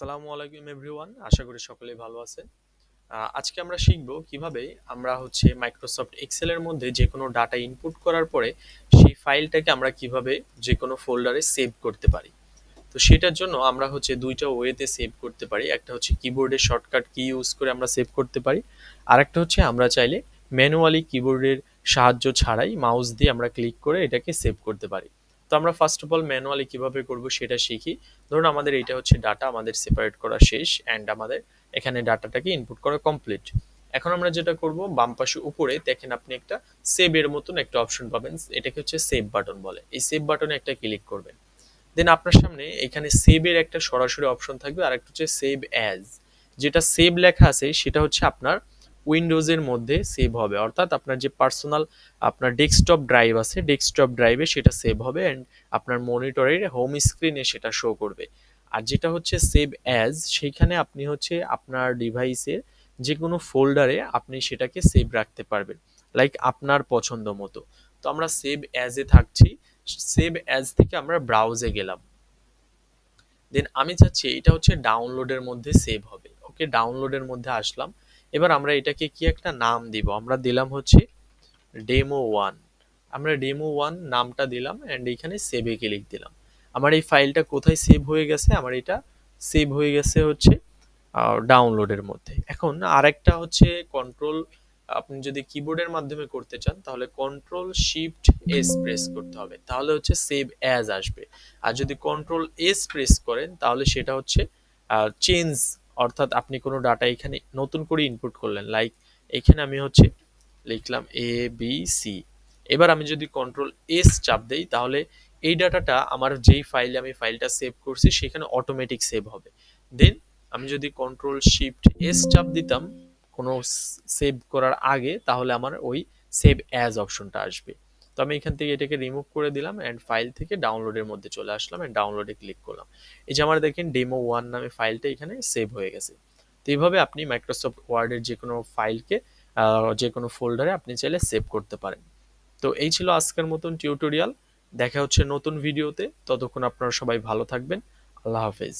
আসসালামু আলাইকুম এভরিওয়ান, আশা করি সকলেই ভালো আছেন। আজকে আমরা শিখব কীভাবে আমরা হচ্ছে মাইক্রোসফট এক্সেলের মধ্যে যে কোনো ডাটা ইনপুট করার পরে সেই ফাইলটাকে আমরা কীভাবে যে কোনো ফোল্ডারে সেভ করতে পারি। তো সেটার জন্য আমরা হচ্ছে দুইটা ওয়েতে সেভ করতে পারি। একটা হচ্ছে কিবোর্ডের শর্টকাট কি ইউজ করে আমরা সেভ করতে পারি। আর একটা হচ্ছে আমরা চাইলে ম্যানুয়ালি কিবোর্ডের সাহায্য ছাড়াই মাউস দিয়ে আমরা ক্লিক করে এটাকে সেভ করতে পারি। তো আমরা ফার্স্ট অফ অল ম্যানুয়ালি কীভাবে করব সেটা শিখি। ধরুন আমাদের এটা হচ্ছে ডাটা আমাদের সেপারেট করা শেষ অ্যান্ড আমাদের এখানে ডাটাটাকে ইনপুট করা কমপ্লিট এখন আমরা যেটা করব, বাম পাশে উপরে দেখেন আপনি একটা সেভ এর মতন একটা অপশন পাবেন, এটাকে হচ্ছে সেভ বাটন বলে। এই সেভ বাটনে একটা ক্লিক করবেন। দেন আপনার সামনে এখানে সেভের একটা সরাসরি অপশন থাকবে আর একটা হচ্ছে সেভ অ্যাজ যেটা সেভ লেখা আছে, সেটা হচ্ছে আপনার উইন্ডোজের মধ্যে সেভ হবে। অর্থাৎ আপনার যে পার্সোনাল আপনার ডেস্কটপ ড্রাইভ আছে ডেস্কটপ ড্রাইভে সেটা সেভ হবে অ্যান্ড আপনার মনিটরের হোম স্ক্রিনে সেটা শো করবে। আর যেটা হচ্ছে সেভ অ্যাজ সেইখানে আপনি হচ্ছে আপনার ডিভাইসের যে কোনো ফোল্ডারে আপনি সেটাকে সেভ রাখতে পারবেন লাইক আপনার পছন্দ মতো। তো আমরা সেভ অ্যাজে থাকছি সেভ অ্যাজ থেকে আমরা ব্রাউজে গেলাম। দেন আমি চাচ্ছি এটা হচ্ছে ডাউনলোডের মধ্যে সেভ হবে। ওকে ডাউনলোডের মধ্যে আসলাম। এবার আমরা এটাকে কি একটা নাম দিব? আমরা দিলাম হচ্ছে ডেমো ওয়ান আমরা ডেমো ওয়ান নামটা দিলাম অ্যান্ড এখানে সেভে ক্লিক দিলাম। আমার এই ফাইলটা কোথায় সেভ হয়ে গেছে? আমার এটা সেভ হয়ে গেছে হচ্ছে ডাউনলোডের মধ্যে। এখন আরেকটা হচ্ছে কন্ট্রোল আপনি যদি কিবোর্ডের মাধ্যমে করতে চান, তাহলে কন্ট্রোল শিফট এস প্রেস করতে হবে। তাহলে হচ্ছে সেভ অ্যাজ আসবে। আর যদি কন্ট্রোল এস প্রেস করেন, তাহলে সেটা হচ্ছে চেঞ্জ অর্থাৎ আপনি কোনো ডাটা এখানে নতুন করে ইনপুট করলেন লাইক এখানে আমি হচ্ছে লিখলাম এ বি সি এবার আমি যদি কন্ট্রোল এস চাপ দেই, তাহলে এই ডাটাটা আমার যেই ফাইলে আমি ফাইলটা সেভ করছি, সেখানে অটোমেটিক সেভ হবে। দেন আমি যদি কন্ট্রোল শিফট এস চাপ দিতাম, কোনো সেভ করার আগে, তাহলে আমার ওই সেভ অ্যাজ অপশনটা আসবে। আমি এখান থেকে এটাকে রিমুভ করে দিলাম অ্যান্ড ফাইল থেকে ডাউনলোডের মধ্যে চলে আসলাম অ্যান্ড ডাউনলোডে ক্লিক করলাম। এই যে আমার দেখেন ডেমো ওয়ান নামে ফাইলটা এখানে সেভ হয়ে গেছে। তো এইভাবে আপনি মাইক্রোসফট ওয়ার্ডের যে কোনো ফাইলকে যে কোনো ফোল্ডারে আপনি চাইলে সেভ করতে পারেন। তো এই ছিল আজকের মতন টিউটোরিয়াল দেখা হচ্ছে নতুন ভিডিওতে ততক্ষণ আপনারা সবাই ভালো থাকবেন। আল্লাহ হাফেজ।